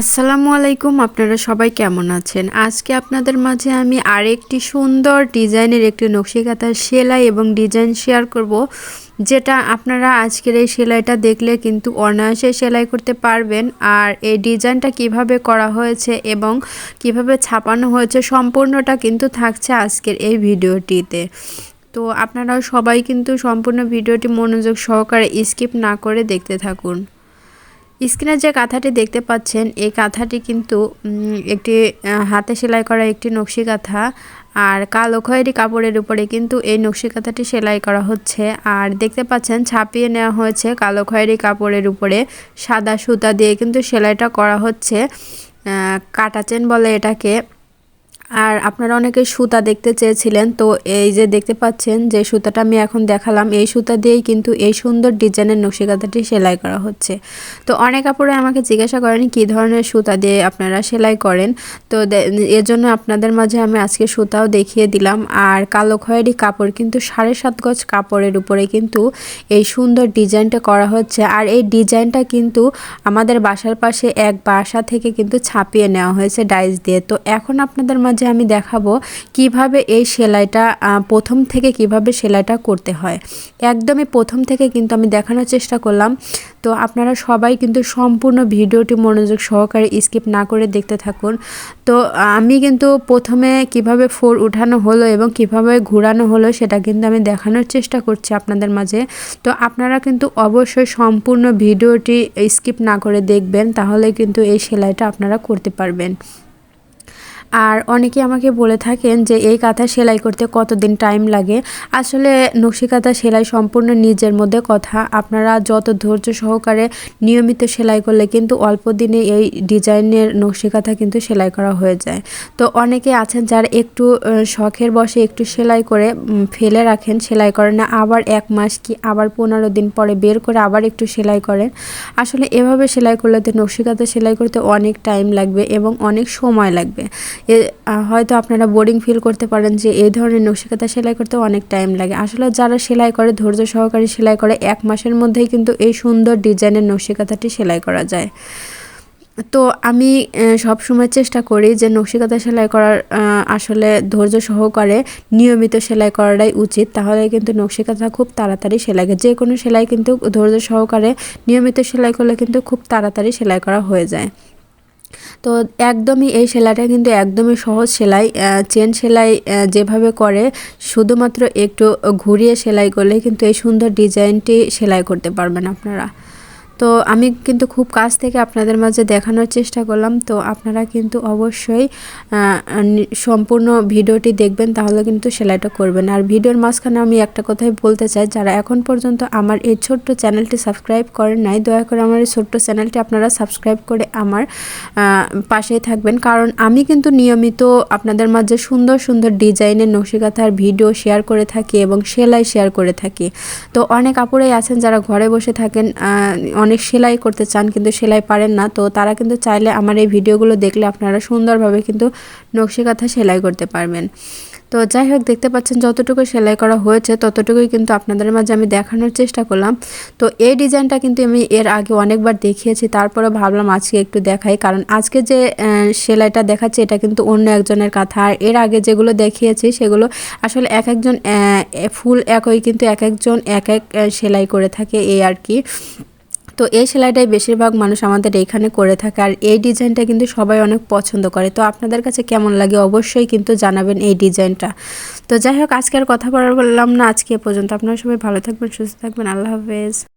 আসসালামু আলাইকুম, আপনারা সবাই কেমন আছেন? আজকে আপনাদের মাঝে আমি আরেকটি সুন্দর ডিজাইনের একটি নকশিকাতার সেলাই এবং ডিজাইন শেয়ার করব, যেটা আপনারা আজকের এই সেলাইটা দেখলে কিন্তু অনায়াসে সেলাই করতে পারবেন। আর এই ডিজাইনটা কীভাবে করা হয়েছে এবং কীভাবে ছাপানো হয়েছে সম্পূর্ণটা কিন্তু থাকছে আজকের এই ভিডিওটিতে। তো আপনারাও সবাই কিন্তু সম্পূর্ণ ভিডিওটি মনোযোগ সহকারে স্কিপ না করে দেখতে থাকুন। স্ক্রিনে যে কাঁথাটি দেখতে পাচ্ছেন, এই কাঁথাটি কিন্তু একটি হাতে সেলাই করা একটি নকশি কাঁথা আর কালো খয়েরি কাপড়ের উপরে কিন্তু এই নকশি কাঁথাটি সেলাই করা হচ্ছে। আর দেখতে পাচ্ছেন, ছাপিয়ে নেওয়া হয়েছে কালো খয়েরি কাপড়ের উপরে। সাদা সুতা দিয়ে কিন্তু সেলাইটা করা হচ্ছে। কাটাচেন বলে এটাকে। আর আপনারা অনেকে সুতা দেখতে চেয়েছিলেন, তো এই যে দেখতে পাচ্ছেন যে সুতাটা আমি এখন দেখালাম, এই সুতা দিয়েই কিন্তু এই সুন্দর ডিজাইনের নকশিকাতাটি সেলাই করা হচ্ছে। তো অনেক আপুরে আমাকে জিজ্ঞাসা করেন, কী ধরনের সুতা দিয়ে আপনারা সেলাই করেন? তো এর জন্য আপনাদের মাঝে আমি আজকে সুতাও দেখিয়ে দিলাম। আর কালো খয়েরি কাপড় কিন্তু সাড়ে সাত গজ কাপড়ের উপরে কিন্তু এই সুন্দর ডিজাইনটা করা হচ্ছে। আর এই ডিজাইনটা কিন্তু আমাদের বাসার পাশে এক বাসা থেকে কিন্তু ছাপিয়ে নেওয়া হয়েছে ডাইস দিয়ে। তো এখন আপনাদের মাঝে মাঝে আমি দেখাবো কীভাবে এই সেলাইটা প্রথম থেকে কীভাবে সেলাইটা করতে হয়। একদমই প্রথম থেকে কিন্তু আমি দেখানোর চেষ্টা করলাম। তো আপনারা সবাই কিন্তু সম্পূর্ণ ভিডিওটি মনোযোগ সহকারে স্কিপ না করে দেখতে থাকুন। তো আমি কিন্তু প্রথমে কীভাবে ফোর উঠানো হলো এবং কীভাবে ঘুরানো হলো সেটা কিন্তু আমি দেখানোর চেষ্টা করছি আপনাদের মাঝে। তো আপনারা কিন্তু অবশ্যই সম্পূর্ণ ভিডিওটি স্কিপ না করে দেখবেন, তাহলে কিন্তু এই সেলাইটা আপনারা করতে পারবেন। আর অনেকে আমাকে বলে থাকেন যে এই কাঁথা সেলাই করতে কতদিন টাইম লাগে। আসলে নকশি কাঁথা সেলাই সম্পূর্ণ নিজের মধ্যে কথা। আপনারা যত ধৈর্য সহকারে নিয়মিত সেলাই করলে কিন্তু অল্প দিনে এই ডিজাইনের নকশি কাঁথা কিন্তু সেলাই করা হয়ে যায়। তো অনেকে আছেন যারা একটু শখের বসে একটু সেলাই করে ফেলে রাখেন, সেলাই করেন না, আবার এক মাস কি আবার পনেরো দিন পরে বের করে আবার একটু সেলাই করেন। আসলে এভাবে সেলাই করলে তো নকশি কাঁথা সেলাই করতে অনেক টাইম লাগবে এবং অনেক সময় লাগবে। হয়তো আপনারা বোরিং ফিল করতে পারেন যে এই ধরনের নকশিকাতা সেলাই করতে অনেক টাইম লাগে। আসলে যারা সেলাই করে, ধৈর্য সহকারে সেলাই করে, এক মাসের মধ্যেই কিন্তু এই সুন্দর ডিজাইনের নকশিকাতাটি সেলাই করা যায়। তো আমি সব সময় চেষ্টা করি যে নকশিকাতা সেলাই করার আসলে ধৈর্য সহকারে নিয়মিত সেলাই করাটাই উচিত। তাহলে কিন্তু নকশিকাতা খুব তাড়াতাড়ি সেলাই যে কোনো সেলাই কিন্তু ধৈর্য সহকারে নিয়মিত সেলাই করলে কিন্তু খুব তাড়াতাড়ি সেলাই করা হয়ে যায়। তো একদমই এই সেলাইটা কিন্তু একদমই সহজ সেলাই চেন সেলাই যেভাবে করে শুধুমাত্র একটু ঘুরিয়ে সেলাই করলে কিন্তু এই সুন্দর ডিজাইনটি সেলাই করতে পারবেন আপনারা। তো আমি কিন্তু খুব কাছ থেকে আপনাদের মাঝে দেখানোর চেষ্টা করলাম। তো আপনারা কিন্তু অবশ্যই সম্পূর্ণ ভিডিওটি দেখবেন, তাহলে কিন্তু সেলাইটা করবেন। আর ভিডিওর মাঝখানে আমি একটা কথাই বলতে চাই, যারা এখন পর্যন্ত আমার এই ছোট্ট চ্যানেলটি সাবস্ক্রাইব করেন নাই, দয়া করে আমার এই ছোট্ট চ্যানেলটি আপনারা সাবস্ক্রাইব করে আমার পাশেই থাকবেন। কারণ আমি কিন্তু নিয়মিত আপনাদের মাঝে সুন্দর সুন্দর ডিজাইনের নকশিকাথার ভিডিও শেয়ার করে থাকি এবং সেলাই শেয়ার করে থাকি। তো অনেক আপুরাই আছেন যারা ঘরে বসে থাকেন অনেক অনেক সেলাই করতে চান কিন্তু সেলাই পারেন না, তো তারা কিন্তু চাইলে আমার এই ভিডিওগুলো দেখলে আপনারা সুন্দরভাবে কিন্তু নকশি কাঁথা সেলাই করতে পারবেন। তো যাই হোক, দেখতে পাচ্ছেন যতটুকু সেলাই করা হয়েছে ততটুকুই কিন্তু আপনাদের মাঝে আমি দেখানোর চেষ্টা করলাম। তো এই ডিজাইনটা কিন্তু আমি এর আগে অনেকবার দেখিয়েছি তারপরে ভাবলাম আজকে একটু দেখাই, কারণ আজকে যে সেলাইটা দেখাচ্ছে এটা কিন্তু অন্য একজনের কথা। আর এর আগে যেগুলো দেখিয়েছি সেগুলো আসলে এক একজন ফুল একই কিন্তু এক একজন এক এক সেলাই করে থাকে এই আর কি। তো এই সেলাইটাই বেশিরভাগ মানুষ আমাদের এইখানে করে থাকে আর এই ডিজাইনটা কিন্তু সবাই অনেক পছন্দ করে। তো আপনাদের কাছে কেমন লাগে অবশ্যই কিন্তু জানাবেন এই ডিজাইনটা। তো যাই হোক, আজকে আর কথা বলার বললাম না, আজকে পর্যন্ত। আপনারা সবাই ভালো থাকবেন, সুস্থ থাকবেন। আল্লাহ হাফেজ।